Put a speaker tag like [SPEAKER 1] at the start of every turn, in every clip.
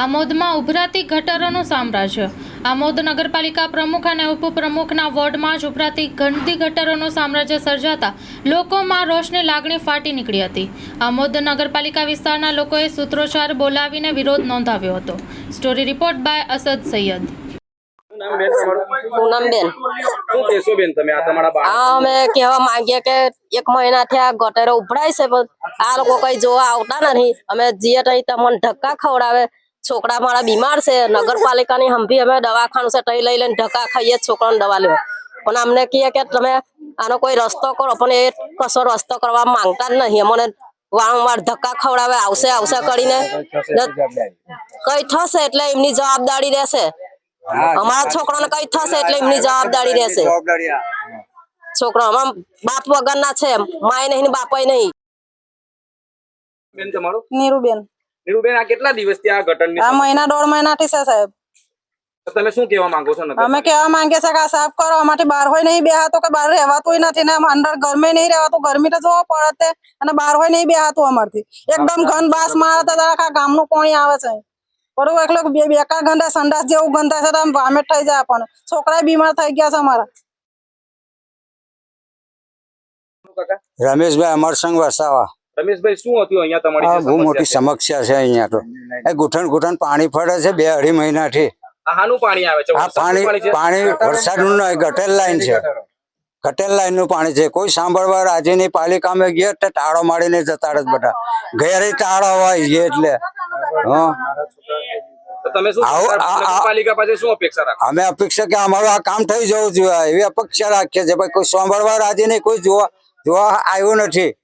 [SPEAKER 1] આમોદમાં ઉભરાતી ગટરોનું સામ્રાજ્ય. આમોદ નગરપાલિકા પ્રમુખ અને ઉપપ્રમુખના વોર્ડમાં જ ઉભરાતી ગંદી ગટરોનું સામ્રાજ્ય સર્જાતા લોકોમાં રોષની લાગણી ફાટી નીકળી હતી. આમોદ નગરપાલિકા વિસ્તારના લોકોએ સૂત્રોચ્ચાર બોલાવીને વિરોધ નોંધાવ્યો હતો. Story report by Asad Sayyed.
[SPEAKER 2] Poonamben અમે કહેવા માંગીએ કે એક મહિનાથી આ ગટરો ઉભરાય છે પણ આ લોકો કઈ જોવા આવતા નથી. અમે જીએ તઈ તમને ધક્કા ખવડાવે છોકરા મારા બીમાર છે નગરપાલિકાની હંભી અમે દવાખાનું છે તઈ લઈ લઈને ધક્કા ખાઈએ જ છોકરાને દવા લેવા. પણ અમને કહે કે તમે આનો કોઈ રસ્તો કરો પણ એ કશો રસ્તો કરવા માંગતા જ નહીં. અમને વારંવાર ધક્કા ખવડાવે આવશે આવશે કરીને કઈ થશે એટલે એમની જવાબદારી રહેશે. અમારા છોકરાને કઈ થશે એટલે એમની જવાબદારી રહેશે. છોકરો અમારા બાપ વગરના છે માય નહીં બાપ બાપાય નહીં.
[SPEAKER 3] બેન તમારું?
[SPEAKER 4] નીરુબેન.
[SPEAKER 3] નીરુબેન આ કેટલા દિવસથી આ ગટરની
[SPEAKER 4] આ મહિના દોઢ મહિનાથી છે સાહેબ.
[SPEAKER 3] તમે શું કહેવા માંગો છો?
[SPEAKER 4] અમે કેવા માંગીએ છીએ કે આ સાફ કરો અમારથી બહાર હોય નહીં બેહાતું કે બહાર રહેવાતું નથી ને અંદર ગરમી નહીં રહેવાતું. ગરમી તો જોવો પડે તે અને બહાર હોય નહીં બેહાતું અમારથી. એકદમ ઘન બાસ મારે તો આખા ગામનું પાણી આવે છે. બરોબર એકલો બે બેકાર ગંદા સંડાસ જેવું ગંદા છે તો આમ વામેટ થઈ જાય આપણને. છોકરા બીમાર થઈ ગયા છે અમારા.
[SPEAKER 3] કાકા
[SPEAKER 5] રમેશભાઈ અમરસંગ વસાવા.
[SPEAKER 3] રમેશભાઈ શું હતું અહીંયા તમારી
[SPEAKER 5] બહુ મોટી
[SPEAKER 3] સમસ્યા છે?
[SPEAKER 5] અહીંયા તો. એ ગુઠણ ગુઠણ પાણી પડે છે બે અઢી મહિનાથી.
[SPEAKER 3] થી પાણી આવે છે?
[SPEAKER 5] આ પાણી પાણી વરસાદનું ગટેલ લાઈન છે. ગટેલ લાઈનનું પાણી છે. કોઈ સાંભળવા રાજી નહીં પાલિકામાં ગયા તો ટાળો મારીને જતા રહે બધા. ઘેરે ટાળો હોય છે એટલે. હં?
[SPEAKER 3] તો તમે શું
[SPEAKER 5] આવો, આ- આ-
[SPEAKER 3] નગરપાલિકા પાસે શું અપેક્ષા રાખો?
[SPEAKER 5] અમે અપેક્ષા કે અમારું આ કામ થઈ જવું જોઈએ. એવી અપેક્ષા રાખીએ છીએ. કોઈ સાંભળવા રાજી નહીં કોઈ જોવા જોવા આવ્યું નથી.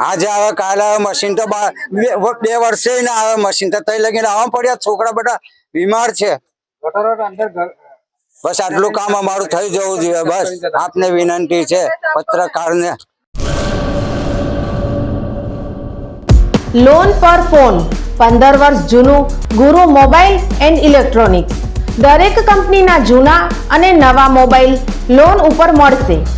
[SPEAKER 5] આજે આવે કાલે આવે મશીન તો બા- બે બે વર્ષે ના આવે મશીન તો તઈ લગીને આવવા પડ્યા. છોકરા બધા બીમાર છે. બસ આટલું કામ અમારું થઈ જવું જોઈએ બસ. આપને વિનંતી છે પત્રકારને.
[SPEAKER 6] લોન પર ફોન પંદર વર્ષ જૂનું ગુરુ મોબાઈલ એન્ડ ઇલેક્ટ્રોનિક્સ. દરેક કંપનીના જૂના અને નવા મોબાઈલ લોન ઉપર મળશે.